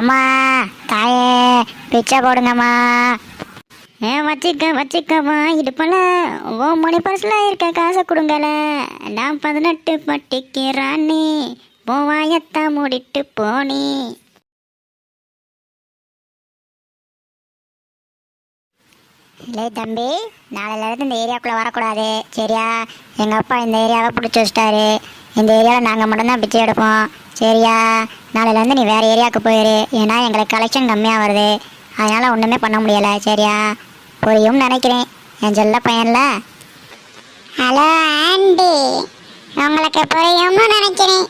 அம்மா தாயே பிச்சை போடுங்கம்மா. ஏ வச்சிக்க வச்சிக்கம்மா போல ஓ மணி பர்ஸில் இருக்க காசை கொடுங்கல. நான் பதினெட்டு பட்டிக்கு ராணி போவாயத்தா மூடிட்டு போனி இல்லை தம்பி நாளையிலேருந்து இந்த ஏரியாக்குள்ளே வரக்கூடாது. சரியா? எங்கள் அப்பா இந்த ஏரியாவை பிடிச்சி வச்சிட்டாரு. இந்த ஏரியாவில் நாங்கள் மட்டும்தான் பிச்சை எடுப்போம். சரியா? நாளையிலேருந்து நீ வேறு ஏரியாவுக்கு போயிரு. ஏன்னா எங்களுக்கு கலெக்ஷன் கம்மியாக வருது. அதனால் ஒன்றுமே பண்ண முடியலை. சரியா? புரியும் நினைக்கிறேன். என் செல்ல பையன்ல? ஹலோ ஆண்டி உங்களுக்கு புரியும்னு நினைக்கிறேன்.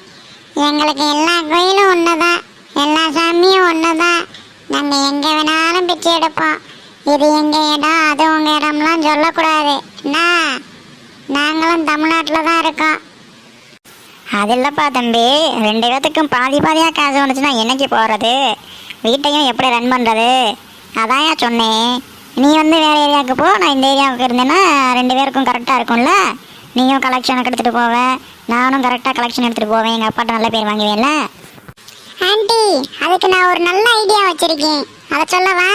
எங்களுக்கு எல்லா கோயிலும் ஒன்று தான் எல்லா சாமியும் ஒன்று தான் நாங்கள் எங்கே வேணாலும் பிச்சை எடுப்போம். இது எங்கள் இடம் அது உங்கள் இடம்லாம் சொல்லக்கூடாது. என்ன? நாங்களும் தமிழ்நாட்டில் தான் இருக்கோம். அது இல்லைப்பா தம்பி. ரெண்டு பேர்த்துக்கும் பாதி பாதியாக காசு வந்துச்சுன்னா என்னைக்கு போகிறது வீட்டையும் எப்படி ரன் பண்ணுறது அதான் ஏன் சொன்னேன். நீ வந்து வேறு ஏரியாவுக்கு போ. நான் இந்த ஏரியாவுக்கு இருந்தேன்னா ரெண்டு பேருக்கும் கரெக்டாக இருக்கும்ல? நீயும் கலெக்ஷனுக்கு எடுத்துகிட்டு போவேன் நானும் கரெக்டாக கலெக்ஷன் எடுத்துகிட்டு போவேன். எங்கள் அப்பாட்ட நல்ல பேர் வாங்குவேன்ல? ஆண்டி அதுக்கு நான் ஒரு நல்ல ஐடியா வச்சுருக்கேன். அதை சொல்லவா?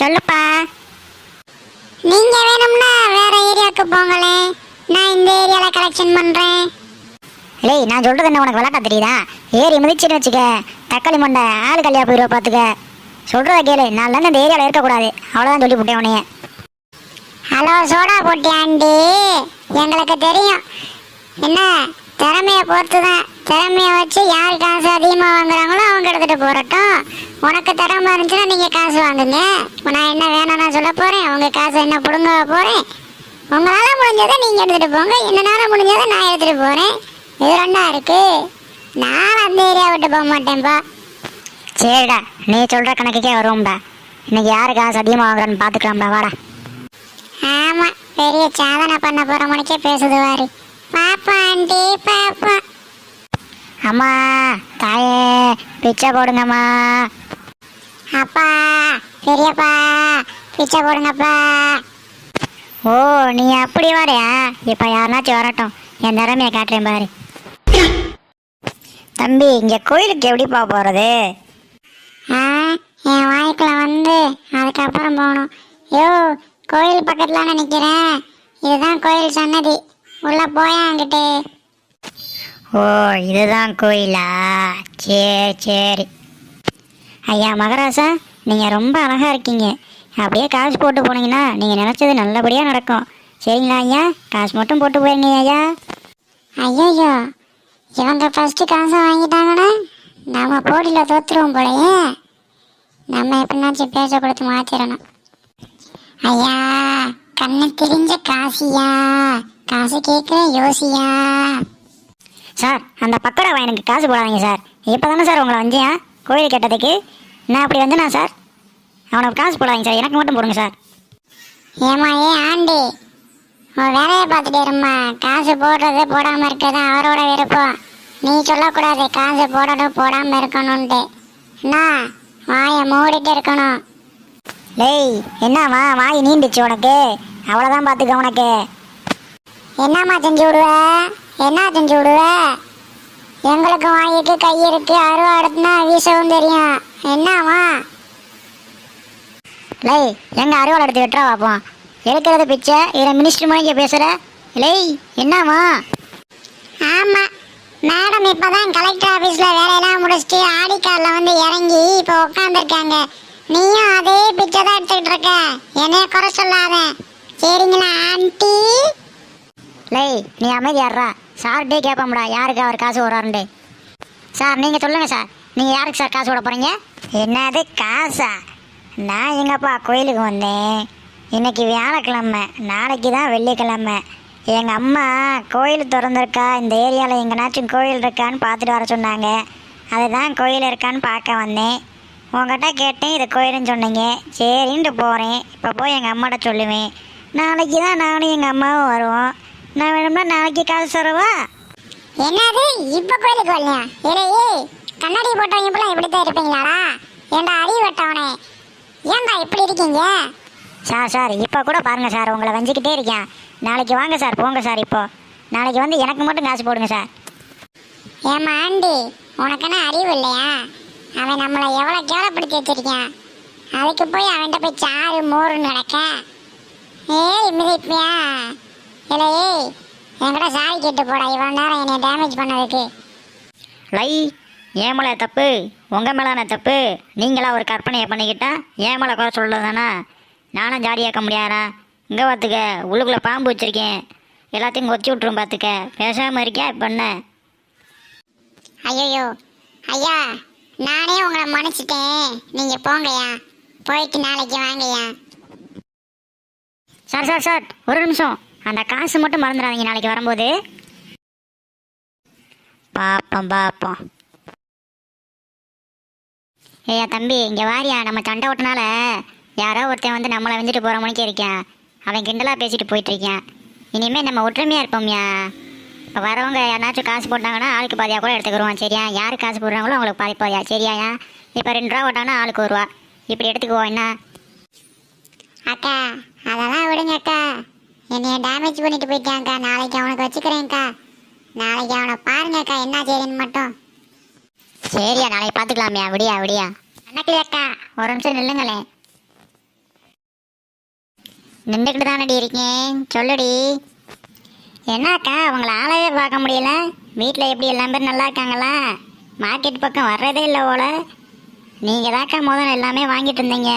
சொல்லுப்பா. நீங்க வேணும்னா வேற ஏரியாவுக்கு போங்களே நான் இந்த ஏரியால கலெக்ஷன் பண்றேன். லேய் நான் சொல்றது என்ன உனக்கு விளாட்டா தெரியுதா? ஏறி மிதிச்சுன்னு வச்சுக்க. தக்காளி மண்டை ஆள் கல்யா போயிடுவ பார்த்துக்க சொல்கிறத கேளு. நாளில் இந்த ஏரியாவில் இருக்கக்கூடாது. அவ்வளோதான் சொல்லி விட்டேன் உனையே ஹலோ சோடா போட்டி ஆண்டி எங்களுக்கு தெரியும். என்ன? திறமையை பொறுத்து தான் திறமையை வச்சு யார் காசு அதிகமாக வாங்குறாங்களோ அவங்க எடுத்துகிட்டு போகிறட்டும் உனக்கு திறமை இருந்துச்சுன்னா நீங்கள் காசு வாங்குங்க. நான் என்ன வேணும்னா சொல்ல போகிறேன் உங்கள் காசு என்ன பிடுங்க போகிறேன் உங்களால் முடிஞ்சதை நீங்கள் எடுத்துகிட்டு போங்க. என்னால் முடிஞ்சதை நான் எடுத்துகிட்டு போகிறேன் இது ரெண்டா இருக்கு. நான் அந்த ஏரியா விட்டு போக மாட்டேன்ப்பா சரிடா நீ சொல்கிற கணக்குக்கே வருவோம்டா இன்னைக்கு யாரு காசு அதிகமாக வாங்குறான்னு பார்த்துக்கலாம்டா வாடா. ஆமாம் பெரிய சாதனை பண்ண போகிற மணிக்கே பேசுது வாரு பாப்பா ஆண்டி பாப்பா. அம்மா தாயே பிச்சை போடுங்கம்மா. அப்பா பெரியப்பா பிச்சை போடுங்கப்பா. ஓ நீ அப்படி வரையா இப்போ யாருனாச்சும் வரட்டும். என் திறமையை காட்டுறேன் பாரு. தம்பி இங்கே கோயிலுக்கு எப்படிப்பா போகிறது ஆ என் வாய்க்குள்ள வந்து அதுக்கப்புறம் போகணும். யோ கோயில் பக்கத்தில் நினைக்கிறேன் இதுதான் கோயில் சன்னதி. உள்ளே போயாங்கிட்டு ஓ இதுதான் கோயிலா? சரி சரி. ஐயா மகராசா நீங்கள் ரொம்ப அழகாக இருக்கீங்க. அப்படியே காசு போட்டு போனீங்கன்னா நீங்கள் நினச்சது நல்லபடியாக நடக்கும். சரிங்களா ஐயா? காசு மட்டும் போட்டு போயிருங்க ஐயா. ஐயோ இவங்க ஃபஸ்ட்டு காசை வாங்கிட்டாங்கன்னா நம்ம போட்டியில் தோற்றுருவோம் போலயே. நம்ம எப்படினாச்சும் பேச கொடுத்து மாற்றிடணும் ஐயா கண்ணு தெரிஞ்ச காசியா? காசு கேட்குறேன் யோசியா? சார் அந்த பக்கோடா எனக்கு காசு போடாதீங்க சார். இப்போ தானே சார் உங்களை வந்தியா? கோயில் கேட்டதுக்கு நான் அப்படி வந்தேனா சார்? அவனுக்கு காசு போடாதீங்க சார். எனக்கு மட்டும் போடுங்க சார். ஏமா ஏ ஆண்டி? வேலையை பார்த்துட்டு இருமா காசு போடுறது போடாமல் இருக்கிறது அவரோட விருப்பம் நீ சொல்லக்கூடாது காசு போடணும் போடாமல் இருக்கணும்ன்ட்டு. என்ன? வாயை மூடிட்டு இருக்கணும். லேய் என்னம்மா வாய் நீண்டுச்சு உனக்கு. அவ்வளோதான் பார்த்துக்க உனக்கு. என்னம்மா செஞ்சு விடுவ? என்ன செஞ்சு விடுவ? எங்களுக்கு வாய்க்கு கை இருக்கு அருவா எடுத்துனா வீசவும் தெரியும். என்னம்மா? லேய் எங்க அருவாள் எடுத்து வெட்டுறா பார்ப்போம் எடுக்கிறது பிச்சை? இதில் மினிஸ்டர் மணிக்கு பேசுகிற லேய் என்னம்மா? ஆமாம் மேடம் இப்போ தான் கலெக்டர் ஆஃபீஸில் வேலையெல்லாம் முடிச்சுட்டு ஆடி காரில் வந்து இறங்கி இப்போ உட்காந்துருக்காங்க நீயும் அதே பிச்சை தான் எடுத்துக்கிட்டு இருக்க. என்னைய குறை சொல்லாத. சரிங்களா ஆண்டி லேய் நீ அமைதியாடுறா. சார்கிட்டே கேட்போம்டா யாருக்கு அவர் காசு வராருண்டு சார் நீங்கள் சொல்லுங்கள் சார். நீங்கள் யாருக்கு சார் காசு விட போகிறீங்க என்னது காசா? நான் எங்கப்பா கோயிலுக்கு வந்தேன். இன்னைக்கு வியாழக்கிழமை நாளைக்கு தான் வெள்ளிக்கிழமை. எங்கள் அம்மா கோயில் திறந்திருக்கா? இந்த ஏரியாவில் எங்கேனாச்சும் கோயில் இருக்கான்னு பார்த்துட்டு வர சொன்னாங்க. அதுதான் கோயில் இருக்கான்னு பார்க்க வந்தேன். உங்ககிட்ட கேட்டேன் இது கோயிலுன்னு சொன்னீங்க. சரின்ட்டு போகிறேன் இப்போ போய் எங்கள் அம்மாட்ட சொல்லுவேன். நாளைக்கு தான் நானும் எங்கள் அம்மாவும் வருவோம். நான் வேணும்னா நாளைக்கு காசு தருவா? என்னது? இப்போ கோயிலுக்கு வரலையா? இல்லையே கண்ணாடி போட்டவங்க இப்படி தான் இருப்பீங்களாடா? ஏன்டா அடி வெட்டவனே ஏன்டா இப்படி இருக்கீங்க? சார் சார் இப்போ கூட பாருங்க சார் உங்களை வஞ்சிக்கிட்டே இருக்கேன். நாளைக்கு வாங்க சார் போங்க சார் இப்போ. நாளைக்கு வந்து எனக்கு மட்டும் காசு போடுங்க சார். ஏமா ஆண்டி உனக்கு என்ன அறிவு இல்லையா? அவன் நம்மளை எவ்வளோ கேவலப்படுத்தி வச்சிருக்கான். அதுக்கு போய் அவன்கிட்ட போய் சாரு மோருன்னு நடக்க. ஏய் மிதிப்பியா? இல்லை ஏய் என்கிட்ட சாரி கேட்டு போடா இவ்வளோ நேரம் என்னை டேமேஜ் பண்ணதுக்கு. லை ஏன் மேலே தப்பு உங்கள் மேலான தப்பு. நீங்களா ஒரு கற்பனையை பண்ணிக்கிட்டா ஏன் மேலே குறை சொல்லுதானா நானும் ஜாலியாக்க முடியாதா இங்கே பார்த்துக்க உள்ளுக்குள்ளே பாம்பு வச்சுருக்கேன். எல்லாத்தையும் கொத்தி விட்ரும் பார்த்துக்க பேசாமல் இருக்கியா இப்போ என்ன? ஐயோ ஐயா நானே உங்களை மன்னிச்சிட்டேன். நீங்கள் போங்கய்யா. போயிட்டு நாளைக்கு வாங்கய்யா. சார் சார் சார் ஒரு நிமிஷம். அந்த காசு மட்டும் மறந்துடாதீங்க நாளைக்கு வரும்போது. பாப்போம் பாப்போம். ஏய்யா தம்பி இங்கே வாரியா நம்ம சண்டை ஓட்டனால. யாரோ ஒருத்தன் வந்து நம்மளை வந்துட்டு போகிற மணிக்கு இருக்கேன். அவன் கிண்டலாக பேசிட்டு போயிட்டு இருக்கேன் இனிமேல் நம்ம ஒற்றுமையாக இருப்போம்யா. இப்போ வரவங்க யாருனாச்சும் காசு போட்டாங்கன்னா ஆளுக்கு பாதியாக கூட எடுத்துக்கிடுவோம் சரியா? யார் காசு போடுறாங்களோ அவங்களுக்கு பாதி பாதியா சரியாயா இப்போ ரெண்டு ரூபா போட்டாங்கன்னா ஆளுக்கு ஒரு ரூபா. இப்படி எடுத்துக்குவோம் என்ன? அக்கா அதெல்லாம் விடுங்க அக்கா. என்னைய டேமேஜ் பண்ணிட்டு போயிட்டான்க்கா நாளைக்கு அவனுக்கு வச்சுக்கிறேன்க்கா. நாளைக்கு அவனை பாருங்கக்கா என்ன செய்யுதுன்னு மட்டும். சரியா நாளைக்கு பார்த்துக்கலாமியா விடியா விடியா. அண்ணக்கிளி அக்கா. ஒரு நிமிஷம் நில்லுங்களேன். நின்றுக்கிட்டு தானடி இருக்கேன்? சொல்லுடி. என்னக்கா அவங்கள ஆளவே பார்க்க முடியல? வீட்டில் எப்படி எல்லாம் பேர் நல்லா இருக்காங்களா? மார்க்கெட் பக்கம் வர்றதே இல்லை போல. நீங்கள் தாக்கா முதல்ல எல்லாமே வாங்கிட்டு இருந்தீங்க.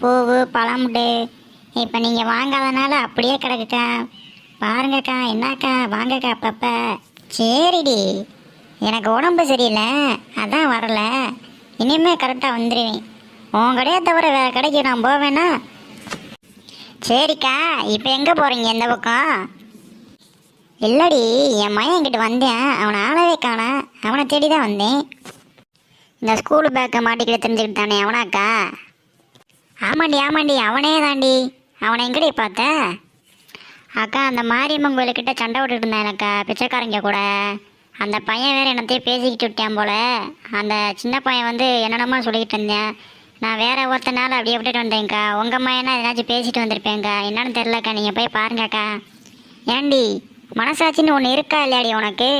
பூவு பழமுட்டு இப்போ நீங்கள் வாங்காதனால அப்படியே கிடக்குக்கா. பாருங்கக்கா என்னக்கா வாங்கக்கா அப்பப்போ. சரிடி. எனக்கு உடம்பு சரியில்லை. அதான் வரல. இனிமேல் கரெக்டாக வந்துடுவேன் உன் கடையை தவிர வேறு கடைக்கு நான் போவேன்னா சரிக்கா இப்போ எங்கே போகிறீங்க எந்த பக்கம்? இல்லடி என் மகன் என்கிட்ட வந்தேன். அவனை ஆளவே காண. அவனை தேடி தான் வந்தேன். இந்த ஸ்கூல் பேக்கை மாட்டிக்கிட்ட தெரிஞ்சுக்கிட்டு தானே அவனாக்கா? ஆமாண்டி ஆமாண்டி அவனே தாண்டி. அவனை எங்கடி பார்த்த? அக்கா அந்த மாரியம்மன் கோயிலுக்கிட்ட சண்டை விட்டுட்டு இருந்தேன் எனக்கா பிச்சைக்காரங்க கூட. அந்த பையன் வேறு என்னத்தையும் பேசிக்கிட்டு விட்டான் போல். அந்த சின்ன பையன் வந்து என்னென்னமோ சொல்லிக்கிட்டு இருந்தேன். நான் வேற ஒருத்தனால அப்படியே விட்டுட்டு வந்தேன்க்கா. உங்கள் பையனா ஏதாச்சும் பேசிட்டு வந்திருப்பேங்க்கா என்னன்னு தெரிலக்கா நீங்கள் போய் பாருங்கக்கா. ஏண்டி மனசாட்சின்னு ஒன்று இருக்கா இல்லையாடி உனக்கு?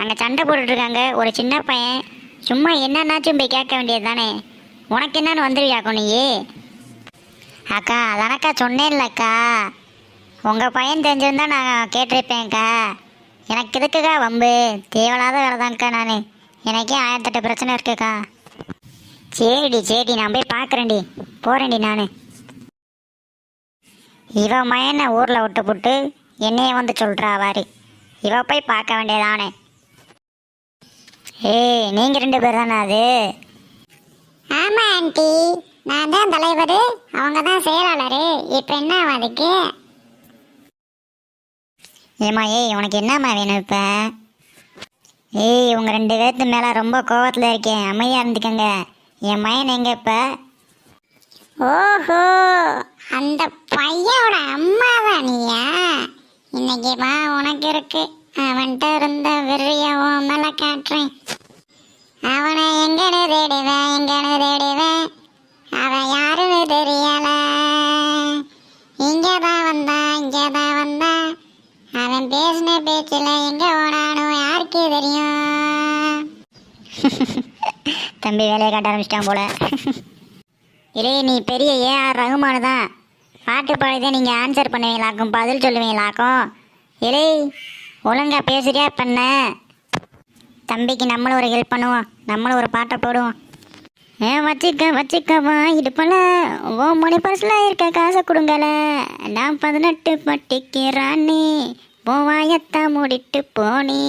அங்கே சண்டை போட்டுட்ருக்காங்க ஒரு சின்ன பையன் சும்மா என்னன்னாச்சும் போய் கேட்க வேண்டியது தானே உனக்கு என்னன்னு வந்துருவியாக்கும் நீ அக்கா அதானக்கா சொன்னேன்லக்கா. உங்கள் பையன் தெரிஞ்சிருந்தா நான் கேட்டிருப்பேன்க்கா. எனக்கு இதுக்குக்கா வம்பு? தேவையில்லாத வேலை தான்க்கா நான். எனக்கே ஆயிரத்தெட்டு பிரச்சனை இருக்குக்கா. சரிடி சரிடி நான் போய் பார்க்குறேன்டி. போகிறேன்டி நான். இவ மயனை ஊரில் விட்டு புட்டு என்னைய வந்து சொல்கிறா வாரி. இவ போய் பார்க்க வேண்டியதானே. ஏய் நீங்கள் ரெண்டு பேர் தானே அது? ஆமா ஆண்டி. நான் தான் தலைவர். அவங்க தான் செயலாளர். இப்போ என்ன அதுக்கு? ஏம்மா ஏய் உனக்கு என்னம்மா வேணும் இப்போ? ஏய் உங்க ரெண்டு பேர்த்து மேலே ரொம்ப கோவத்தில் இருக்கேன். அமைதியாக இருந்துக்கங்க. என் மயன் எங்க இப்ப? ஓஹோ அந்த பையனோட அம்மா தான் நீயா இன்னைக்கு வா உனக்கு இருக்கு. அவன்கிட்ட இருந்த விரிய மேல காட்டுறேன். அவனை எங்கன்னு தேடுவேன் எங்கன்னு தேடுவேன் அவன் யாரு வேலையை காட்ட ஆரம்பிச்சிட்டான் போல. இல்லை நீ பெரிய ஏஆர் ரகுமானு தான் பாட்டு பாடிதான் நீங்கள் ஆன்சர் பண்ணுவீங்களாக்கும் பதில் சொல்லுவீங்களாக்கும். இலே ஒழுங்கா பேசுறியா பண்ண தம்பிக்கு நம்மளும் ஒரு ஹெல்ப் பண்ணுவோம். நம்மளும் ஒரு பாட்டை போடுவோம். வச்சுக்க வச்சுக்க வச்சிக்கவா போல ஓ மணி பர்ஸில் இருக்க காசை கொடுங்கல. நான் பதினெட்டு பட்டிக்கு போவாயத்தான் மூடிட்டு போனி.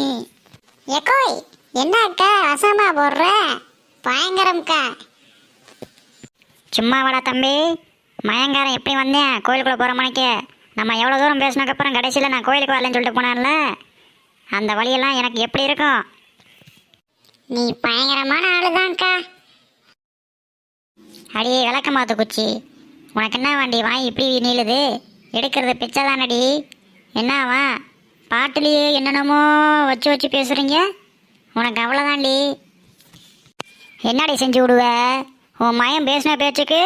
எக்கோய் என்ன அக்கா அசமா போடுற? பயங்கரம்க்கா. சும்மா வாடா தம்பி. மயங்காரன் எப்படி வந்தேன்? கோயிலுக்குள்ளே போகிற மணிக்கு. நம்ம எவ்வளோ தூரம் பேசினதுக்கப்புறம் கடைசியில் நான் கோயிலுக்கு வரலன்னு சொல்லிட்டு போனேன்ல. அந்த வழியெல்லாம் எனக்கு எப்படி இருக்கும்? நீ பயங்கரமான ஆளுதான்க்கா. அடியே விளக்க மாத்து குச்சி. உனக்கு என்ன வண்டி வாங்கி இப்படி நீளுது? எடுக்கிறது பிச்சை தானடி என்னவா? பாட்டுலேயே என்னென்னமோ வச்சு வச்சு பேசுகிறீங்க உனக்கு அவ்வளோதாண்டி என்னடி செஞ்சு விடுவ? உன் மயம் பேசின பேச்சுக்கு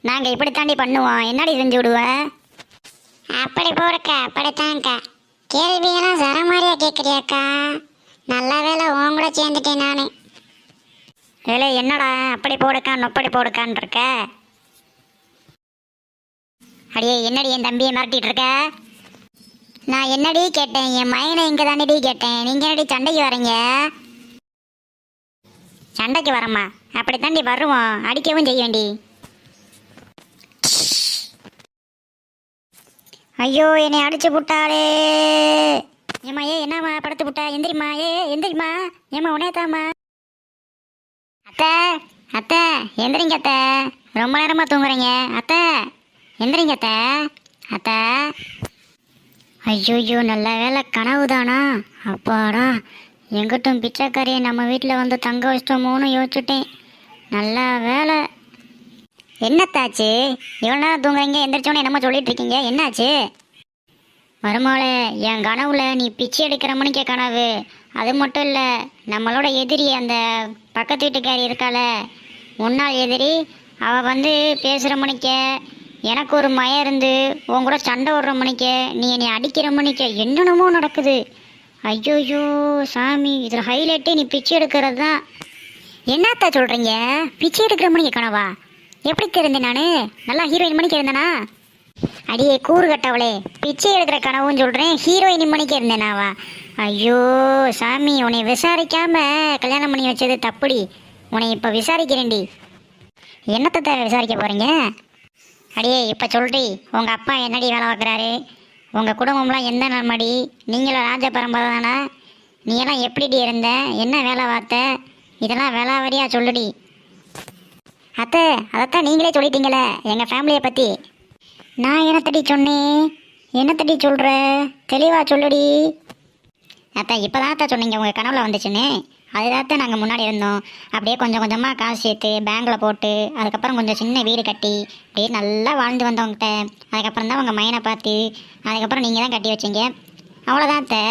நாங்கள் இப்படி தாண்டி பண்ணுவோம். என்னடி செஞ்சு விடுவ? அப்படி போறக்கா அப்படித்தான்க்கா. கேள்வியெல்லாம் சரமாரியா கேட்குறியாக்கா நல்ல வேலை உன் கூட சேர்ந்துட்டேன் நான். ஏலே என்னடா அப்படி போடுக்கான் நொப்படி போடுக்கான் இருக்க அடியே என்னடி என் தம்பியை மிரட்டிட்டு இருக்க நான் என்னடி கேட்டேன்? என் மயனை இங்கே தானடி கேட்டேன். நீங்கள் என்னடி சண்டைக்கு வரீங்க? சண்டைக்கு வரம்மா. அப்படி தாண்டி வருவோம். அடிக்கவும் செய்ய வேண்டி ஐயோ என்னை அடிச்சு புட்டாளே. ஏம்மா ஏ என்னம்மா படுத்து புட்டா? எந்திரிம்மா ஏ எந்திரிம்மா. ஏம்மா உனேத்தாம்மா அத்தை அத்தை எந்திரிங்க அத்தை. ரொம்ப நேரமாக தூங்குறீங்க. அத்தை எந்திரிங்க அத்தை. அத்தை. ஐயோயோ நல்ல வேலை கனவு தானா அப்பாடா. எங்கிட்டும் பிச்சைக்காரியை நம்ம வீட்டில் வந்து தங்க வச்சிட்டோமோன்னு யோசிச்சுட்டேன். நல்லா வேலை. என்னத்தாச்சு? இவ்வளோ நேரம் தூங்குறீங்க எந்திரிச்சோன்னு என்னமோ சொல்லிட்டு இருக்கீங்க. என்னாச்சு? மருமகளே என் கனவுல நீ பிச்சை எடுக்கிற மணிக்க கனவு. அது மட்டும் இல்லை நம்மளோட எதிரி அந்த பக்கத்து வீட்டுக்காரி இருக்காள. முன்னாள் எதிரி அவள் வந்து பேசுகிற மணிக்க எனக்கு ஒரு மயம் இருந்து உன் கூட சண்டை விடுற மணிக்க நீ என்னை அடிக்கிற மணிக்க என்னென்னமோ நடக்குது. ஐயோயோ சாமி இதில் ஹைலைட்டே நீ பிச்சை எடுக்கிறது தான். என்னத்தா சொல்கிறீங்க பிச்சை எடுக்கிற மணிக்கு கனவா? எப்படி தெரிந்தேன் நான்? நல்லா ஹீரோயின் மணிக்கு இருந்தேனா? அடியே கூறு கட்டவளே பிச்சை எடுக்கிற கனவும் சொல்கிறேன் ஹீரோயின் மணிக்கு இருந்தேனாவா ஐயோ சாமி உன்னை விசாரிக்காம கல்யாணம் பண்ணி வச்சது தப்புடி. உன்னை இப்போ விசாரிக்கிறேன்டி. என்னத்தை விசாரிக்க போகிறீங்க அடியே இப்போ சொல்றி உங்கள் அப்பா என்னடி வேலை பார்க்குறாரு? உங்கள் குடும்பம்லாம் எந்த நன்மடி நீங்களும் ராஜ பரம்பரை தானே நீ எல்லாம் எப்படிடி இருந்த? என்ன வேலை பார்த்த இதெல்லாம் வேளாவரியாக சொல்லுடி. அத்தை அதைத்தான் நீங்களே சொல்லிட்டீங்களே எங்கள் ஃபேமிலியை பற்றி நான் என்னத்தடி சொன்னேன்? என்னத்தடி சொல்கிற தெளிவாக சொல்லுடி. அத்தை இப்போ தான் சொன்னீங்க உங்கள் கனவுல வந்துச்சுன்னு. அதுதான் நாங்கள் முன்னாடி இருந்தோம். அப்படியே கொஞ்சம் கொஞ்சமாக காசு சேர்த்து பேங்கில் போட்டு அதுக்கப்புறம் கொஞ்சம் சின்ன வீடு கட்டி அப்படியே நல்லா வாழ்ந்து வந்தவங்ககிட்ட அதுக்கப்புறம் தான் உங்கள் மையனை பார்த்து அதுக்கப்புறம் நீங்கள் தான் கட்டி வச்சீங்க. அவ்வளோதான் அத்தை.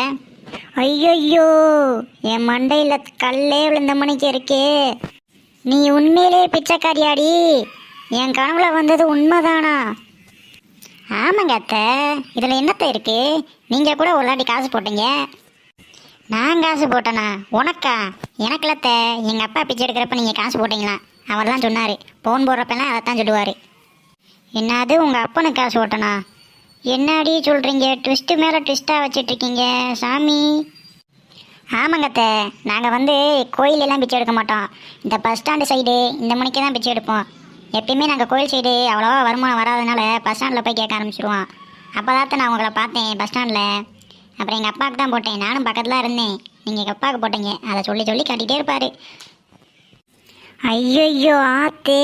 ஐயோ என் மண்டையில் கல்லே விழுந்த மணிக்கு இருக்கே. நீ உண்மையிலே பிச்சைக்காரியாடி. என் கனவுல வந்தது உண்மைதானா? ஆமாங்க அத்தை. இதில் என்னத்த இருக்கு? நீங்கள் கூட ஒரு வாட்டி காசு போட்டீங்க. நான் காசு போட்டேனா? உனக்கா? எனக்குலத்த எங்கள் அப்பா பிச்சை எடுக்கிறப்ப நீங்கள் காசு போட்டிங்களா? அவர் தான் சொன்னார். ஃபோன் போடுறப்பெல்லாம் அதை தான் சொல்லுவார். என்னது உங்கள் அப்பனுக்கு காசு போட்டனா? என்னடி சொல்கிறீங்க ட்விஸ்ட்டு மேலே ட்விஸ்ட்டாக வச்சிட்ருக்கீங்க சாமி. ஆமாங்கத்த நாங்கள் வந்து கோயிலெல்லாம் பிச்சை எடுக்க மாட்டோம். இந்த பஸ் ஸ்டாண்டு சைடு இந்த மணிக்கு தான் பிச்சை எடுப்போம். எப்பயுமே நாங்கள் கோயில் சைடு அவ்வளோவா வருமானம் வராதனால பஸ் ஸ்டாண்டில் போய் கேட்க ஆரம்பிச்சிருவோம். அப்போ தான் நான் உங்களை பார்த்தேன் பஸ் ஸ்டாண்டில் அப்புறம் எங்கள் அப்பாவுக்கு தான் போட்டேன். நானும் பக்கத்தில் இருந்தேன். நீங்கள் எங்கள் அப்பாவுக்கு போட்டீங்க. அதை சொல்லி சொல்லி காட்டிகிட்டே இருப்பார். ஐயோ ஆத்தே.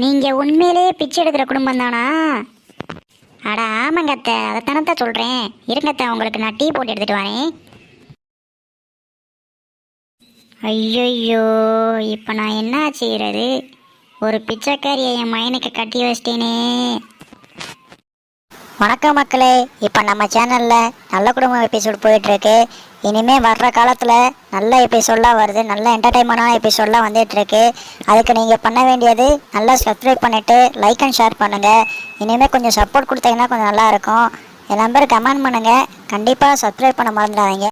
நீங்கள் உண்மையிலேயே பிச்சை எடுக்கிற குடும்பம் தானா? அட ஆமாங்க அத்தை. அதைத்தானத்த சொல்கிறேன் இருங்கத்தை உங்களுக்கு நான் டீ போட்டு எடுத்துகிட்டு வரேன். ஐயோ இப்போ நான் என்ன செய்கிறது ஒரு பிச்சைக்காரியை என் மைனுக்கு கட்டி வச்சிட்டேனே. வணக்கம் மக்களே. இப்போ நம்ம சேனலில் நல்ல குடும்பம் எபிசோட் போயிட்டுருக்கு. இனிமேல் வர்ற காலத்தில் நல்ல எபிசோடெலாம் வருது. நல்ல என்டர்டைன்மெண்டான எபிசோடெலாம் வந்துட்டுருக்கு. அதுக்கு நீங்கள் பண்ண வேண்டியது நல்லா சப்ஸ்கிரைப் பண்ணிவிட்டு லைக் அண்ட் ஷேர் பண்ணுங்கள் இனிமேல் கொஞ்சம் சப்போர்ட் கொடுத்தீங்கன்னா கொஞ்சம் நல்லாயிருக்கும் என் நம்பர் கமெண்ட் பண்ணுங்கள் கண்டிப்பாக சப்ஸ்கிரைப் பண்ண மறந்துடாதீங்க.